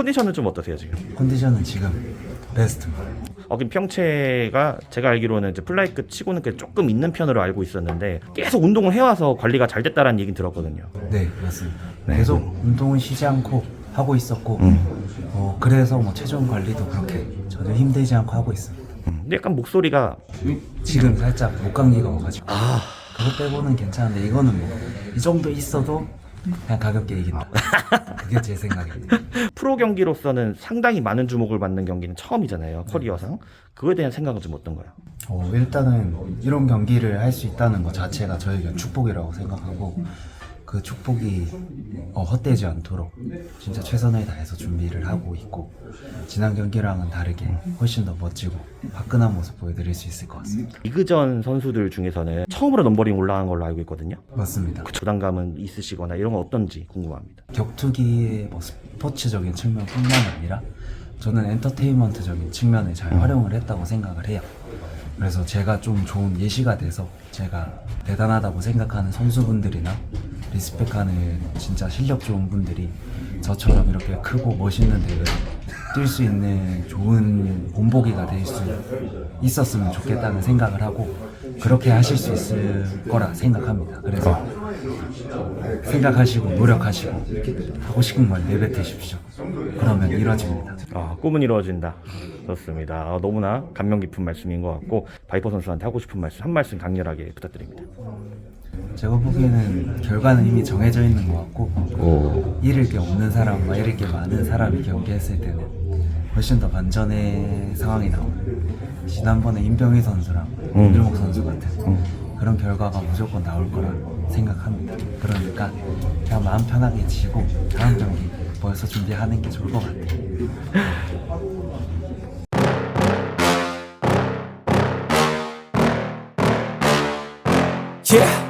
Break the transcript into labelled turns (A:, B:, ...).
A: 컨디션은 좀 어떠세요 지금?
B: 컨디션은 지금 베스트.
A: 어, 그럼 평체가 제가 알기로는 이제 플라이급 치고는 그 조금 있는 편으로 알고 있었는데 계속 운동을 해와서 관리가 잘 됐다라는 얘기는 들었거든요.
B: 네 맞습니다.
A: 네.
B: 계속 운동은 쉬지 않고 하고 있었고 어, 그래서 뭐 체중 관리도 그렇게 전혀 힘들지 않고 하고 있습니다.
A: 음, 근데 약간 목소리가
B: 지금 살짝 목감기가 와가지고
A: 아
B: 그거 빼고는 괜찮은데 이거는 뭐 이 정도 있어도 그냥 가볍게 이긴다. 그게 제 생각입니다.
A: 프로 경기로서는 상당히 많은 주목을 받는 경기는 처음이잖아요 커리어상 그거에 대한 생각은 좀 어떤가요?
B: 어, 일단은 이런 경기를 할 수 있다는 것 자체가 저에게 축복이라고 생각하고 그 축복이 어, 헛되지 않도록 진짜 최선을 다해서 준비를 하고 있고 지난 경기랑은 다르게 훨씬 더 멋지고 화끈한 모습 보여드릴 수 있을 것 같습니다.
A: 리그전 선수들 중에서는 처음으로 넘버링 올라간 걸로 알고 있거든요.
B: 맞습니다.
A: 그 부담감은 있으시거나 이런 건 어떤지 궁금합니다.
B: 격투기의 뭐 스포츠적인 측면뿐만 아니라 저는 엔터테인먼트적인 측면을 잘 활용을 했다고 생각을 해요. 그래서 제가 좀 좋은 예시가 돼서 제가 대단하다고 생각하는 선수분들이나 리스펙하는 진짜 실력 좋은 분들이 저처럼 이렇게 크고 멋있는 대회를 뛸수 있는 좋은 본보기가 될 수 있었으면 좋겠다는 생각을 하고 그렇게 하실 수 있을 거라 생각합니다. 그래서 생각하시고 노력하시고 하고 싶은 걸 내뱉으십시오. 그러면 이루어집니다.
A: 아, 꿈은 이루어진다. 좋습니다. 아, 너무나 감명 깊은 말씀인 것 같고 바이퍼 선수한테 하고 싶은 말씀 한 말씀 강렬하게 부탁드립니다.
B: 제가 보기에는 결과는 이미 정해져 있는 것 같고 잃을 게 없는 사람과 잃을 게 많은 사람이 경기했을 때는 훨씬 더 반전의 상황이 나오는 지난번에 임병희 선수랑 윤일목 선수 같은 그런 결과가 무조건 나올 거라 생각합니다. 그러니까 그냥 마음 편하게 지고 다음 경기 벌써 준비하는 게 좋을 것 같아요.
C: Yeah.